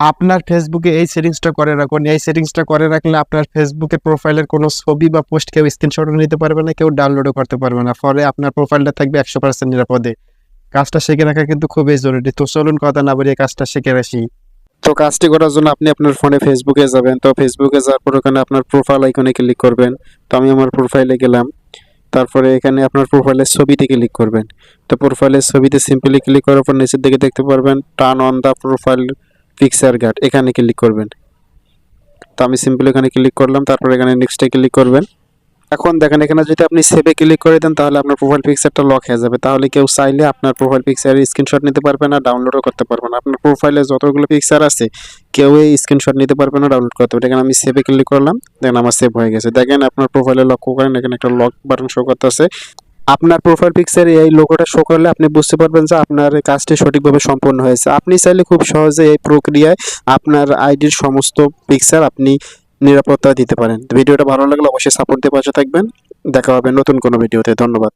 আপনার ফেসবুকে এই সেটিংসটা করে রাখুন। এই সেটিংসটা করে রাখলে আপনার ফেসবুকে প্রোফাইলের কোনো ছবি বা পোস্ট কেউ স্ক্রিনশটও নিতে পারবে না, কেউ ডাউনলোডও করতে পারবে না। ফলে আপনার প্রোফাইলটা থাকবে একশো পার্সেন্ট নিরাপদে। কাজটা শিখে রাখা কিন্তু খুবই জরুরি। তো চলুন কথা না বাড়িয়ে কাজটা শিখে রাখি তো কাজটি করার জন্য আপনি আপনার ফোনে ফেসবুকে যাবেন। তো ফেসবুকে যাওয়ার পর ওখানে আপনার প্রোফাইল আইকনে ক্লিক করবেন। তো আমি আমার প্রোফাইলে গেলাম। তারপরে এখানে আপনার প্রোফাইলের ছবিতে ক্লিক করবেন। তো প্রোফাইলের ছবিতে সিম্পলি ক্লিক করার পর নিচের দিকে দেখতে পারবেন turn on the profile picture guard এখানে ক্লিক করবেন। তো আমি সিম্পল এখানে ক্লিক করলাম, তারপর এখানে নেক্সটে ক্লিক করবেন। এখন দেখেন, এখানে যদি আপনি সেভে ক্লিক করে দেন, তাহলে আপনার প্রোফাইল পিকচারটা লক হয়ে যাবে। তাহলে কেউ চাইলে আপনার প্রোফাইল পিকচারের স্ক্রিনশট নিতে পারবে না ডাউনলোডও করতে পারবে না। আপনার প্রোফাইলে যতগুলো পিকচার আছে, কেউ এই স্ক্রিনশট নিতে পারবে না ডাউনলোড করতে পারবে এখানে আমি সেভে ক্লিক করলাম দেখেন আমার সেভ হয়ে গেছে। দেখেন, আপনার প্রোফাইলে লক্ষ্য করেন, এখানে একটা লক বাটন শো করতেছে। আপনার প্রোফাইল পিকচার এই লোগোটা শো করলে আপনি বুঝতে পারবেন যে আপনার কাজটি সঠিকভাবে সম্পন্ন হয়েছে। আপনি চাইলে খুব সহজে এই প্রক্রিয়ায় আপনার আইডির সমস্ত পিকচার আপনি নিরাপত্তা দিতে পারেন। ভিডিওটা ভালো লাগলে অবশ্যই সাপোর্ট দিয়ে পাশে থাকবেন। দেখা হবে নতুন কোনো ভিডিওতে। ধন্যবাদ।